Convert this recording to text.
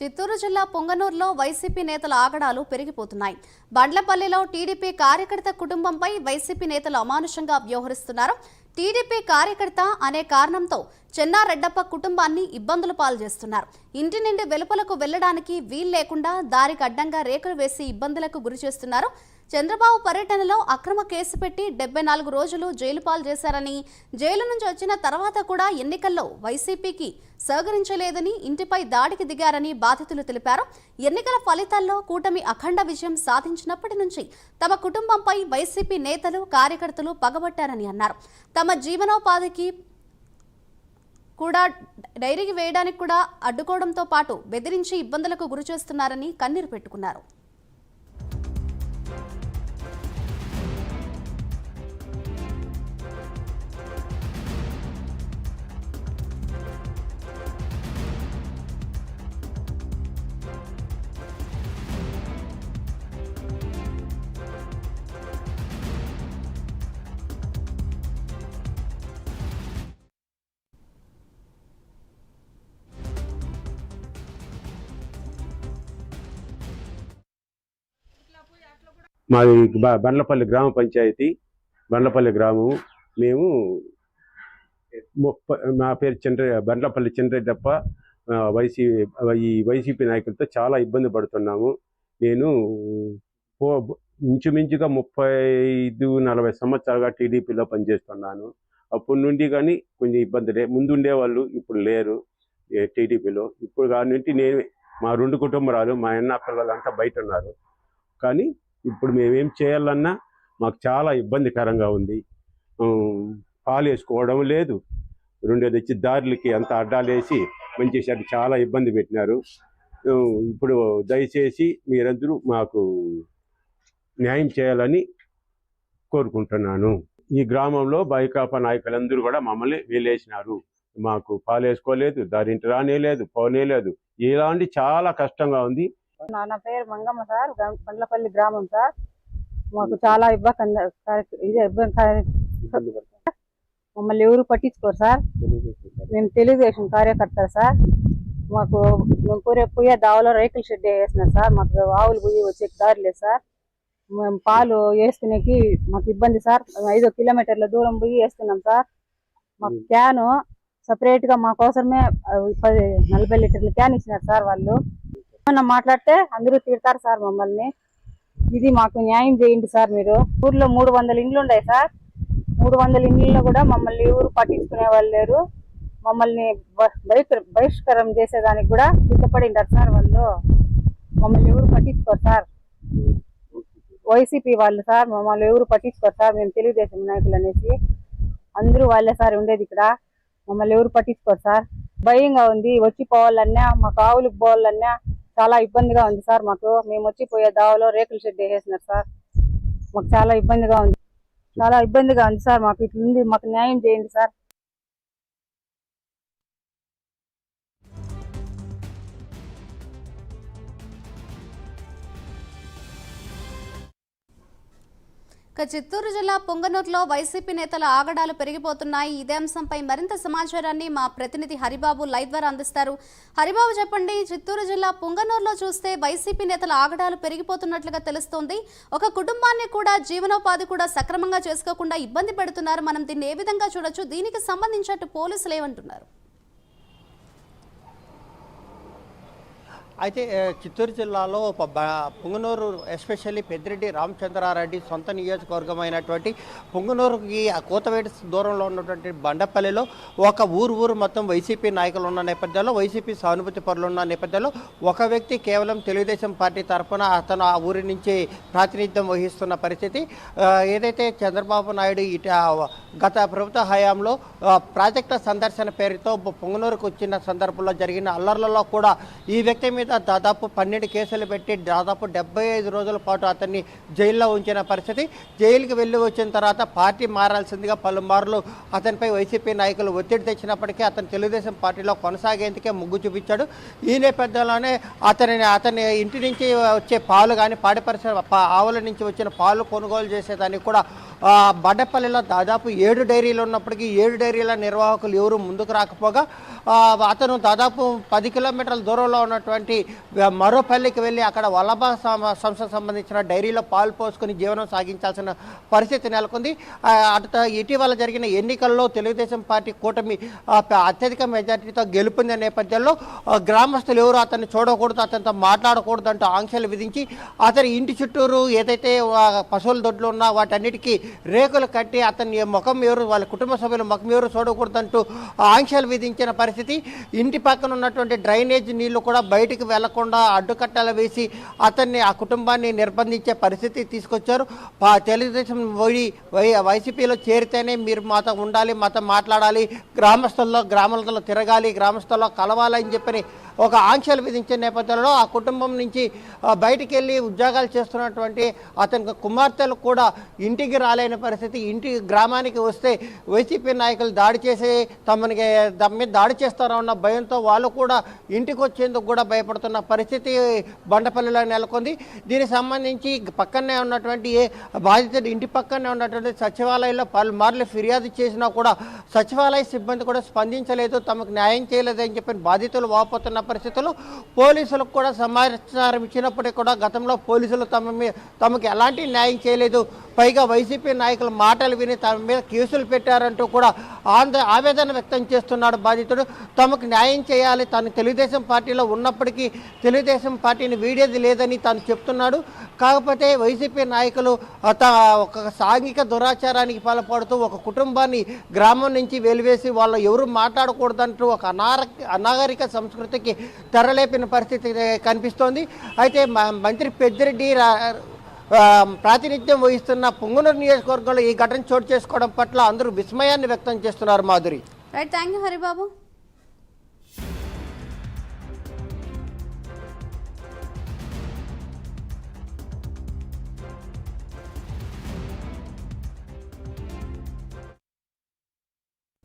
చిత్తూరు జిల్లా పొంగనూరులో వైసీపీ నేతల ఆగడాలు పెరిగిపోతున్నాయి. బండ్లపల్లిలో టీడీపీ కార్యకర్త కుటుంబంపై వైసీపీ నేతలు అమానుషంగా వ్యవహరిస్తున్నారు. టీడీపీ కార్యకర్త అనే కారణంతో చెన్నారెడ్డప్ప కుటుంబాన్ని ఇబ్బందులు పాలు చేస్తున్నారు ఇంటి నుండి వెలుపలకు వెళ్ళడానికి వీలు లేకుండా దారికి అడ్డంగా రేకులు వేసి ఇబ్బందులకు గురి చేస్తున్నారు. చంద్రబాబు పర్యటనలో అక్రమ కేసు పెట్టి డెబ్బై నాలుగు రోజులు జైలు పాలు చేశారని జైలు నుంచి వచ్చిన తర్వాత కూడా ఎన్నికల్లో వైసీపీకి సహకరించలేదని ఇంటిపై దాడికి దిగారని బాధితులు తెలిపారు. ఎన్నికల ఫలితాల్లో కూటమి అఖండ విజయం సాధించినప్పటి నుంచి తమ కుటుంబంపై వైసీపీ నేతలు కార్యకర్తలు పగబట్టారని అన్నారు. తమ జీవనోపాధికి కూడా డైరీకి వేయడానికి కూడా అడ్డుకోవడంతో పాటు బెదిరించి ఇబ్బందులకు గురి చేస్తున్నారని కన్నీరు పెట్టుకున్నారు. మాది బ- బండ్లపల్లి గ్రామ పంచాయతీ. బండ్లపల్లి గ్రామం మేము ముప్పై నా పేరు చంద్ర బండ్లపల్లి చంద్రెడ్డప్ప వైసీపీ వైసీ ఈ వైసీపీ నాయకులతో చాలా ఇబ్బంది పడుతున్నాము. నేను పో ఇంచుమించుగా ముప్పై ఐదు నలభై సంవత్సరాలుగా టీడీపీలో పనిచేస్తున్నాను. అప్పటి నుండి కానీ కొంచెం ఇబ్బందులే ముందు ఉండేవాళ్ళు ఇప్పుడు లేరు ఏ టీడీపీలో. ఇప్పుడు కాని నేను మా రెండు కుటుంబరాలు మా అన్న పిల్లలు అంతా బయట ఉన్నారు. కానీ ఇప్పుడు మేమేం చేయాలన్నా మాకు చాలా ఇబ్బందికరంగా ఉంది. పాలు వేసుకోవడం లేదు. రెండోది వచ్చి దారులకి అంత అడ్డాలేసి మంచి చాలా ఇబ్బంది పెట్టినారు. ఇప్పుడు దయచేసి మీరందరూ మాకు న్యాయం చేయాలని కోరుకుంటున్నాను. ఈ గ్రామంలో బైకాపా నాయకులందరూ కూడా మమ్మల్ని వీలేసినారు. మాకు పాలు వేసుకోలేదు దారింటి రానేలేదు పోనేలేదు. ఇలాంటి చాలా కష్టంగా ఉంది. నా నా పేరు మంగమ్మ సార్ పండ్లపల్లి గ్రామం సార్. మాకు చాలా ఇబ్బంది ఇదే ఇబ్బంది మమ్మల్ని ఎవరు పట్టించుకోరు సార్. మేము తెలుగుదేశం కార్యకర్తలు సార్. మాకు మేము పోయే పోయే దావలో రేకుల షెడ్ వేసినారు సార్. మాకు ఆవులు పోయి వచ్చే దారి లేదు సార్. మేము పాలు వేసుకునేకి మాకు ఇబ్బంది సార్. ఐదో కిలోమీటర్ల దూరం పోయి వేస్తున్నాం సార్. మాకు క్యాను సపరేట్గా మా కోసమే పది నలభై లీటర్ల క్యాన్ ఇచ్చినారు సార్ వాళ్ళు. ఏమన్నా మాట్లాడితే అందరూ తిడతారు సార్ మమ్మల్ని. ఇది మాకు న్యాయం చేయండి సార్ మీరు. ఊర్లో మూడు వందల ఇండ్లు ఉన్నాయి సార్. మూడు వందల ఇండ్లలో కూడా మమ్మల్ని ఊరు పట్టించుకునే వాళ్ళు లేరు. మమ్మల్ని బ- బహిష్కరం చేసేదానికి కూడా సిద్ధపడింటారు సార్ వాళ్ళు. మమ్మల్ని ఎవరు పట్టించుకోరు సార్. వైసీపీ వాళ్ళు సార్ మమ్మల్ని ఎవరు పట్టించుకోరు సార్. మేము తెలుగుదేశం నాయకులు అనేసి. అందరూ వాళ్ళే సార్ ఉండేది ఇక్కడ. మమ్మల్ని ఎవరు పట్టించుకోరు సార్. భయంగా ఉంది. వచ్చి పోవాలన్నా మాకు ఆవులకు పోవాలన్నా చాలా ఇబ్బందిగా ఉంది సార్ మాకు. మేము వచ్చి పోయే దావలో రేకుల షెడ్ వేసేసినారు సార్. మాకు చాలా ఇబ్బందిగా ఉంది. చాలా ఇబ్బందిగా ఉంది సార్ మాకు. ఇట్లుంది మాకు న్యాయం చేయండి సార్. ఇక చిత్తూరు జిల్లా పొంగనూరులో వైసీపీ నేతల ఆగడాలు పెరిగిపోతున్నాయి. ఇదే అంశంపై మరింత సమాచారాన్ని మా ప్రతినిధి హరిబాబు లైవ్ ద్వారా అందిస్తారు. హరిబాబు చెప్పండి చిత్తూరు జిల్లా పొంగనూరులో చూస్తే వైసీపీ నేతల ఆగడాలు పెరిగిపోతున్నట్లుగా తెలుస్తోంది. ఒక కుటుంబాన్ని కూడా జీవనోపాధి కూడా సక్రమంగా చేసుకోకుండా ఇబ్బంది పెడుతున్నారు. మనం దీన్ని ఏ విధంగా చూడొచ్చు? దీనికి సంబంధించినట్టు పోలీసులు ఏమంటున్నారు? అయితే చిత్తూరు జిల్లాలో ఒక పుంగనూరు ఎస్పెషల్లీ పెద్దిరెడ్డి రామచంద్రారెడ్డి సొంత నియోజకవర్గమైనటువంటి పుంగనూరుకి ఆ దూరంలో ఉన్నటువంటి బండపల్లిలో ఒక ఊరు ఊరు మొత్తం వైసీపీ నాయకులు ఉన్న నేపథ్యంలో వైసీపీ సానుభూతి పరులు ఉన్న నేపథ్యంలో ఒక వ్యక్తి కేవలం తెలుగుదేశం పార్టీ తరఫున అతను ఆ ఊరి నుంచి ప్రాతినిధ్యం వహిస్తున్న పరిస్థితి. ఏదైతే చంద్రబాబు నాయుడు ఇట గత ప్రభుత్వ హయాంలో ప్రాజెక్టుల సందర్శన పేరుతో పొంగనూరుకు వచ్చిన సందర్భంలో జరిగిన అల్లర్లలో కూడా ఈ వ్యక్తి మీద దాదాపు పన్నెండు కేసులు పెట్టి దాదాపు డెబ్బై ఐదు రోజుల పాటు అతన్ని జైల్లో ఉంచిన పరిస్థితి. జైలుకి వెళ్ళి వచ్చిన తర్వాత పార్టీ మారాల్సిందిగా పలుమార్లు అతనిపై వైసీపీ నాయకులు ఒత్తిడి తెచ్చినప్పటికీ అతను తెలుగుదేశం పార్టీలో కొనసాగేందుకే ముగ్గు చూపించాడు. ఈ నేపథ్యంలోనే అతనిని అతని ఇంటి నుంచి వచ్చే పాలు కానీ పాడి పరిశ్రమ ఆవుల నుంచి వచ్చిన పాలు కొనుగోలు చేసేదానికి కూడా ఆ, బడ్డపల్లిలో దాదాపు ఏడు డైరీలు ఉన్నప్పటికీ ఏడు డైరీల నిర్వాహకులు ఎవరు ముందుకు రాకపోగా అతను దాదాపు పది కిలోమీటర్ల దూరంలో ఉన్నటువంటి మరో పల్లెకి వెళ్ళి అక్కడ వల్లభ సంస్థకు సంబంధించిన డైరీలో పాలు పోసుకొని జీవనం సాగించాల్సిన పరిస్థితి నెలకొంది. అటు ఇటీవల జరిగిన ఎన్నికల్లో తెలుగుదేశం పార్టీ కూటమి అత్యధిక మెజార్టీతో గెలుపొందిన నేపథ్యంలో గ్రామస్తులు ఎవరు అతన్ని చూడకూడదు అతనితో మాట్లాడకూడదు అంటూ ఆంక్షలు విధించి అతని ఇంటి చుట్టూరు ఏదైతే పశువుల దొడ్లు ఉన్నా వాటన్నిటికీ రేకులు కట్టి అతని ముఖం ఎవరు వాళ్ళ కుటుంబ సభ్యుల ముఖం ఎవరు చూడకూడదంటూ ఆంక్షలు విధించిన పరిస్థితి. ఇంటి పక్కన ఉన్నటువంటి డ్రైనేజ్ నీళ్ళు కూడా బయటికి వెళ్ళకుండా అడ్డుకట్టలు వేసి అతన్ని ఆ కుటుంబాన్ని నిర్బంధించే పరిస్థితి తీసుకొచ్చారు. తెలుగుదేశం పోయి వై వైసీపీలో చేరితేనే మీరు మాతో ఉండాలి మాతో మాట్లాడాలి గ్రామస్తుల్లో గ్రామాలలో తిరగాలి గ్రామస్తుల్లో కలవాలని చెప్పని ఒక ఆంక్షలు విధించిన నేపథ్యంలో ఆ కుటుంబం నుంచి బయటికి వెళ్ళి ఉద్యోగాలు చేస్తున్నటువంటి అతని కుమార్తెలు కూడా ఇంటికి రాలేని పరిస్థితి. ఇంటి గ్రామానికి వస్తే వైసీపీ నాయకులు దాడి చేసి తమని తమ మీద దాడి చేస్తారన్న భయంతో వాళ్ళు కూడా ఇంటికి వచ్చేందుకు కూడా భయపడుతున్న పరిస్థితి బండపల్లిలో నెలకొంది. దీనికి సంబంధించి పక్కనే ఉన్నటువంటి ఏ బాధితుడు ఇంటి పక్కనే ఉన్నటువంటి సచివాలయంలో పలుమార్లు ఫిర్యాదు చేసినా కూడా సచివాలయ సిబ్బంది కూడా స్పందించలేదు తమకు న్యాయం చేయలేదు అని చెప్పి బాధితులు వాపోతున్న పరిస్థితులు. పోలీసులకు కూడా సమాచారం ఇచ్చినప్పటికీ కూడా గతంలో పోలీసులు తమ మీద తమకు ఎలాంటి న్యాయం చేయలేదు. పైగా వైసీపీ నాయకుల మాటలు విని తమ మీద కేసులు పెట్టారంటూ కూడా ఆంద ఆవేదన వ్యక్తం చేస్తున్నాడు బాధితుడు. తమకు న్యాయం చేయాలి. తను తెలుగుదేశం పార్టీలో ఉన్నప్పటికీ తెలుగుదేశం పార్టీని వీడేది లేదని తాను చెప్తున్నాడు. కాకపోతే వైసీపీ నాయకులు ఒక సాంఘిక దురాచారానికి పాల్పడుతూ ఒక కుటుంబాన్ని గ్రామం నుంచి వెలివేసి వాళ్ళు ఎవరు మాట్లాడకూడదంటూ ఒక అనార అనాగరిక సంస్కృతికి తెరలేపిన పరిస్థితి కనిపిస్తోంది. అయితే మంత్రి పెద్దిరెడ్డి రా- ప్రాతినిధ్యం వహిస్తున్న పొంగునూరు నియోజకవర్గంలో ఈ ఘటన చోటు చేసుకోవడం పట్ల అందరూ విస్మయాన్ని వ్యక్తం చేస్తున్నారు Madhuri. Right thank you Haribabu.